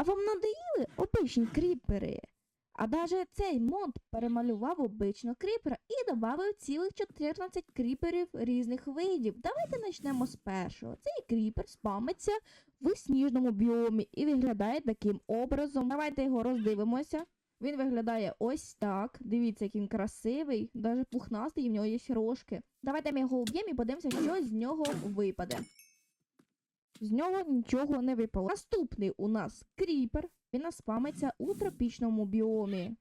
А вам надоїли обичні кріпери? А даже цей мод перемалював обичного кріпера і додав цілих 14 кріперів різних видів. Давайте почнемо з першого. Цей кріпер спамиться в сніжному біомі і виглядає таким образом. Давайте його роздивимося. Він виглядає ось так. Дивіться, який він красивий, навіть пухнастий, і в нього є ще рожки. Давайте ми його вб'ємо і подивимося, що з нього випаде. З нього нічого не випало. Наступний у нас кріпер. Він нас спамиться у тропічному біомі.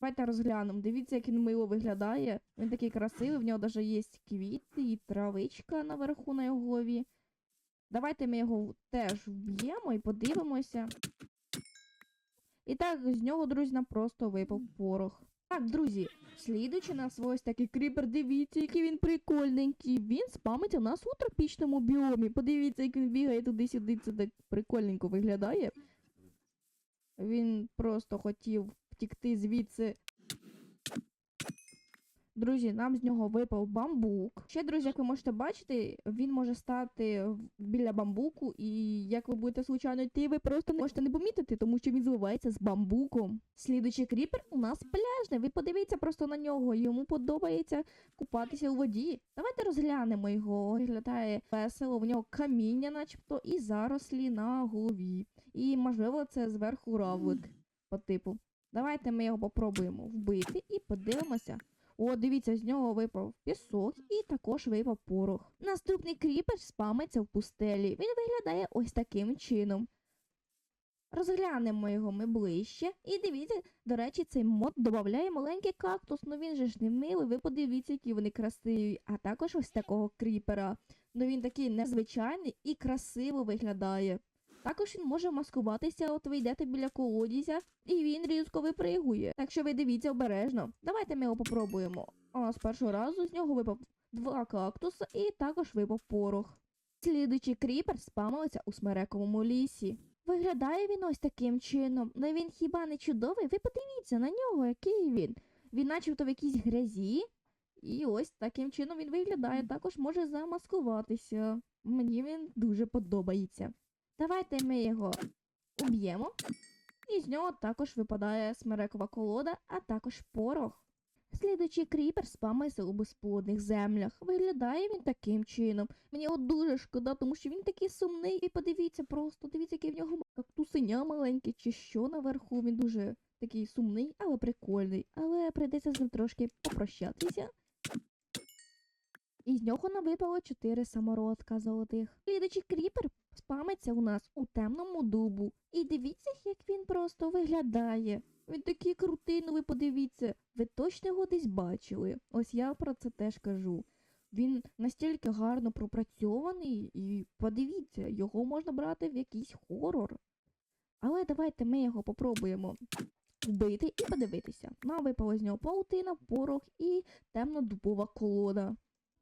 Давайте розглянемо. Дивіться, як він мило виглядає. Він такий красивий, в нього навіть є квіти і травичка наверху на його голові. Давайте ми його теж вб'ємо і подивимося. І так, з нього, друзі, просто випав порох. Так, друзі, слідуючи нас ось такий кріпер, дивіться, який він прикольненький. Він спамить у нас у тропічному біомі. Подивіться, як він бігає туди-сюди, це так прикольненько виглядає. Він просто хотів втікти звідси. Друзі, нам з нього випав бамбук. Ще, друзі, як ви можете бачити, він може стати біля бамбуку, і як ви будете случайно йти, ви просто не можете не помітити, тому що він зливається з бамбуком. Слідуючий кріпер у нас пляжний. Ви подивіться просто на нього. Йому подобається купатися у воді. Давайте розглянемо його. Виглядає весело, в нього каміння, начебто, і зарослі на голові. І можливо, це зверху равлик по типу. Давайте ми його попробуємо вбити і подивимося. О, дивіться, з нього випав пісок і також випав порох. Наступний кріпер спамиться в пустелі. Він виглядає ось таким чином. Розглянемо його ми ближче. І дивіться, до речі, цей мод додає маленький кактус, ну він же ж не милий, ви подивіться, які вони красиві. А також ось такого кріпера. Ну він такий незвичайний і красиво виглядає. Також він може маскуватися, от ви йдете біля колодязя, і він різко випригує. Так що ви дивіться обережно. Давайте ми його попробуємо. А з першого разу з нього випав два кактуса і також випав порох. Слідуючий кріпер спамилися у смерековому лісі. Виглядає він ось таким чином, але він хіба не чудовий? Ви подивіться на нього, який він. Він начебто в якійсь грязі. І ось таким чином він виглядає. Також може замаскуватися. Мені він дуже подобається. Давайте ми його уб'ємо. І з нього також випадає смерекова колода, а також порох. Слідуючий кріпер спамився у безплодних землях. Виглядає він таким чином. Мені його дуже шкода, тому що він такий сумний. І подивіться просто, дивіться, який в нього кактусеня маленьке, чи що наверху. Він дуже такий сумний, але прикольний. Але прийдеться з ним трошки попрощатися. І з нього нам випало 4 самородка золотих. Слідуючий кріпер спамиться у нас у темному дубу. І дивіться, як він просто виглядає. Він такий крутий, ну ви подивіться. Ви точно його десь бачили. Ось я про це теж кажу. Він настільки гарно пропрацьований, і подивіться, його можна брати в якийсь хорор. Але давайте ми його попробуємо вбити і подивитися. Нам випала з нього паутина, порох і темно-дубова колода.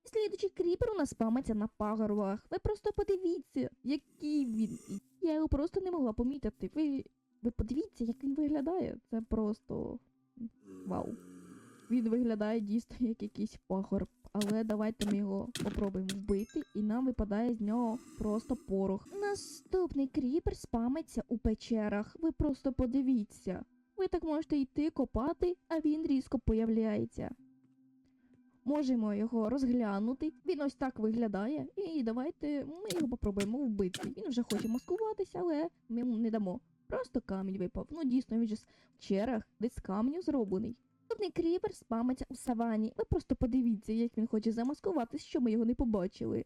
Слідуючий кріпер у нас спамиться на пагорбах. Ви просто подивіться, який він. Я його просто не могла помітити. Ви, ви подивіться, як він виглядає. Це просто вау. Він виглядає дійсно як якийсь пагорб. Але давайте ми його попробуємо вбити, і нам випадає з нього просто порох. Наступний кріпер спамиться у печерах. Ви просто подивіться. Ви так можете йти копати, а він різко появляється. Можемо його розглянути. Він ось так виглядає. І давайте ми його попробуємо вбити. Він вже хоче маскуватися, але ми йому не дамо. Просто камінь випав. Ну дійсно, він же в черах, десь з каменю зроблений. Наступний кріпер спамиться у савані. Ви просто подивіться, як він хоче замаскуватись, що ми його не побачили.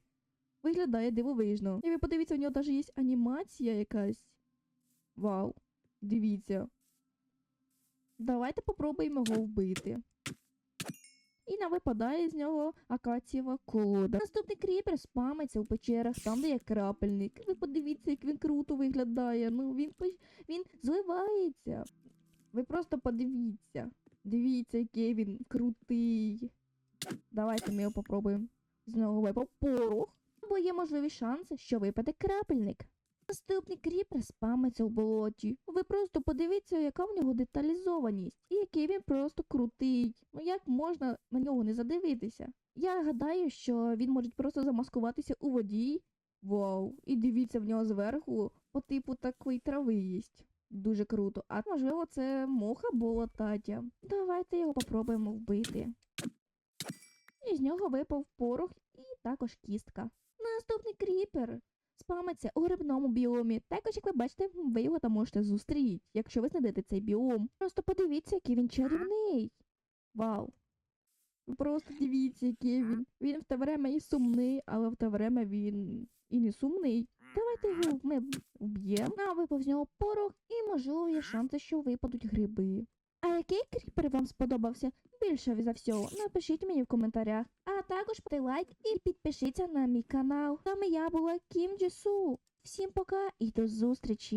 Виглядає дивовижно. І ви подивіться, у нього навіть є анімація якась. Вау, дивіться. Давайте попробуємо його вбити. І нам випадає з нього акацієва колода. Наступний кріпер спамиться у печерах, там, де є крапельник. Ви подивіться, як він круто виглядає. Ну він він зливається. Ви просто подивіться. Дивіться, який він крутий. Давайте ми його попробуємо. З нього випав порох. Бо є можливі шанси, що випаде крапельник. Наступний кріпер спамиться в болоті. Ви просто подивіться, яка в нього деталізованість, і який він просто крутий. Ну як можна на нього не задивитися? Я гадаю, що він може просто замаскуватися у воді. Вау! І дивіться в нього зверху по типу такої трави їсть. Дуже круто. А можливо, це муха болотатя. Давайте його попробуємо вбити. І з нього випав порох і також кістка. Наступний кріпер спамиться у грибному біомі. Також, як ви бачите, ви його там можете зустріти, якщо ви знайдете цей біом. Просто подивіться, який він чарівний. Вау. Просто дивіться, який він. Він в те время і сумний, але в те время він і не сумний. Давайте його ми вб'ємо, а випав з нього порох, і можливо є шанси, що випадуть гриби. А який кріпер вам сподобався більше за всього? Напишіть мені в коментарях. А також поставте лайк і підпишіться на мій канал. Вами я була Кім Джесу. Всім пока і до зустрічі!